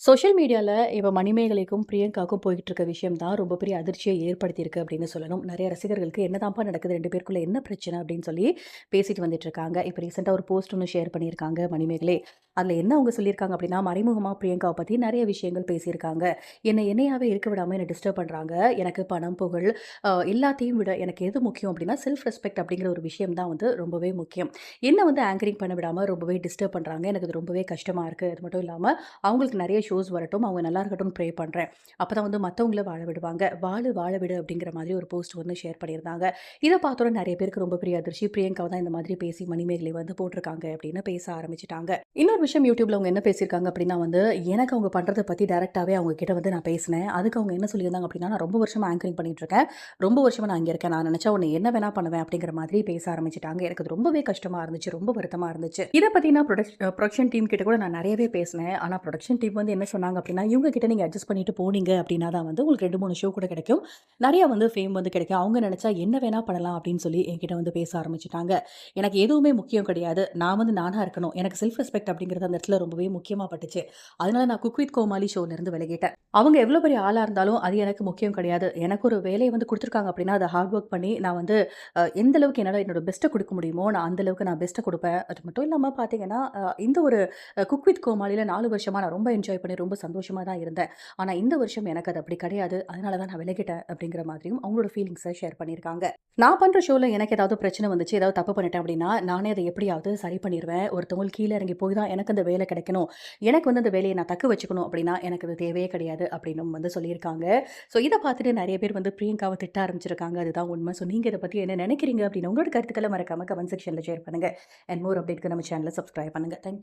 Social மீடியாவில் இப்போ மணிமேகலைக்கும், பிரியங்காவுக்கும் போய்கிட்டு இருக்க விஷயம் தான் ரொம்ப பெரிய அதிர்ச்சியை ஏற்படுத்தியிருக்கு அப்படின்னு சொல்லணும். நிறைய ரசிகர்களுக்கு "என்னதான்ப்பா நடக்குது ரெண்டு பேருக்குள்ள என்ன பிரச்சனை?" அப்படின்னு சொல்லி பேசிட்டு வந்துட்டுருக்காங்க. இப்போ ரீசெண்டாக ஒரு போஸ்ட் ஒன்று ஷேர் பண்ணியிருக்காங்க மணிமேகலை. அதில் என்ன அவங்க சொல்லியிருக்காங்க அப்படின்னா, மறைமுகமாக பிரியங்காவை பற்றி நிறைய விஷயங்கள் பேசியிருக்காங்க. என்னை என்னையாகவே இருக்க விடாமல் என்னை டிஸ்டர்ப் பண்ணுறாங்க எனக்கு பணம், புகழ் எல்லாத்தையும் விட எனக்கு எது முக்கியம் அப்படின்னா, செல்ஃப் ரெஸ்பெக்ட் அப்படிங்கிற ஒரு விஷயம் தான் வந்து ரொம்பவே முக்கியம். என்ன வந்து ஆங்கரிங் பண்ண விடாமல் ரொம்பவே டிஸ்டர்ப் பண்ணுறாங்க எனக்கு அது ரொம்பவே கஷ்டமாக இருக்குது அது மட்டும் இல்லாமல் அவங்களுக்கு நிறைய ஷோஸ் வரட்டும். அவங்க நல்லா இருக்கட்டும் ப்ரே பண்ணுறேன் அப்போ தான் வந்து மற்றவங்கள வாழ விடுவாங்க. வாழு வாழ விடு அப்படிங்கிற மாதிரி ஒரு போஸ்ட் வந்து ஷேர் பண்ணியிருந்தாங்க. இதை பார்த்தோட நிறைய பேருக்கு ரொம்ப பெரிய அதிர்ச்சி. பிரியங்காவ தான் இந்த மாதிரி பேசி மணிமேகலை வந்து போட்டிருக்காங்க அப்படின்னு பேச ஆரம்பிச்சிட்டாங்க இன்னொரு விஷயம் யூடியூப்ல அவங்க என்ன பேசியிருக்காங்க அப்படின்னா வந்து, எனக்கு அவங்க பண்ணுறதை பற்றி டேரெக்டாகவே அவங்க கிட்ட வந்து நான் பேசினேன். அதுக்கு அவங்க என்ன சொல்லியிருந்தாங்க அப்படின்னா, "நான் ரொம்ப வருஷமாக ஆங்கரிங் பண்ணிட்டு இருக்கேன். ரொம்ப வருஷமாக நான் அங்கே இருக்கேன். நான் நினச்சா உன்னை என்ன வேணா பண்ணுவேன்." அப்படிங்கிற மாதிரி பேச ஆரம்பிச்சிட்டாங்க எனக்கு அது ரொம்பவே கஷ்டமாக இருந்துச்சு. ரொம்ப வருத்தமாக இருந்துச்சு. இதை பற்றி நான் ப்ரொடக்ஷன் டீம் கிட்ட கூட நான் நிறையவே பேசினேன். ஆனால் ப்ரொடக்ஷன் டீம் வந்து என்ன சொன்னாங்க அப்படின்னா, "இவங்க கிட்ட நீங்க அட்ஜஸ்ட் பண்ணிட்டு போனீங்க அப்படின்னா தான் வந்து உங்களுக்கு 2, 3 ஷோ கூட கிடைக்கும். நிறையா வந்து ஃபேம் வந்து கிடைக்கும். அவங்க நினச்சா என்ன வேணா பண்ணலாம்." அப்படின்னு சொல்லி என்கிட்ட வந்து பேச ஆரம்பிச்சுட்டாங்க. எனக்கு எதுவுமே முக்கியம் கிடையாது. நான் வந்து நானா இருக்கணும். எனக்கு செல்ஃப் ரெஸ்பெக்ட் அப்படிங்கிறது அந்த இடத்துல ரொம்பவே முக்கியமா பட்டுச்சு. அதனால நான் குக் வித் கோமாளி ஷோலேருந்து விலகிட்டேன். அவங்க எவ்வளோ பெரிய ஆளா இருந்தாலும் அது எனக்கு முக்கியம் கிடையாது. எனக்கு ஒரு வேலையை வந்து கொடுத்துருக்காங்க அப்படின்னா, அதை ஹார்ட் ஒர்க் பண்ணி நான் வந்து எந்த அளவுக்கு என்னால் என்னோட பெஸ்ட்டை கொடுக்க முடியுமோ, நான் அந்த அளவுக்கு நான் பெஸ்ட்டை கொடுப்பேன் அது மட்டும் இல்லாமல் பார்த்தீங்கன்னா, இந்த ஒரு குக் வித் கோமாளில 4 வருஷமா நான் ரொம்ப என்ஜாய் பண்ணி ரொம்ப சந்தோஷமா தான் இருந்தேன். ஆனால் இந்த வருஷம் எனக்கு அது அப்படி கிடையாது. அதனால தான் நான் விலகிட்டேன் அப்படிங்கிற மாதிரியும் அவங்களோட ஃபீலிங்ஸை ஷேர் பண்ணியிருக்காங்க. நான் பண்ணுற ஷோவில் எனக்கு ஏதாவது பிரச்சனை வந்துச்சு, ஏதாவது தப்பு பண்ணிட்டேன் அப்படின்னா, நானே அதை எப்படியாவது சரி பண்ணிடுவேன் ஒருத்தவங்களுக்கு கீழே இறங்கி போய் தான் எனக்கு அந்த வேலை கிடைக்கணும். எனக்கு வந்து அந்த வேலையை நான் தக்க வச்சுக்கணும் அப்படின்னா, எனக்கு அது தேவையே கிடையாது அப்படின்னும் வந்து சொல்லியிருக்காங்க. ஸோ இதை பார்த்துட்டு நிறைய பேர் வந்து பிரியங்காவை திட்ட ஆரம்பிச்சிருக்காங்க. அதுதான் உண்மை ஸோ நீங்கள் இதை பற்றி என்ன நினைக்கிறீங்க அப்படின்னு உங்களோட கருத்துக்களை மறக்காம கமெண்ட் செக்ஷனில் ஷேர் பண்ணுங்கள் அண்ட் மோர் அப்டேட்க்கு நம்ம சேனலை சப்ஸ்கிரைப் பண்ணுங்க. Thank you.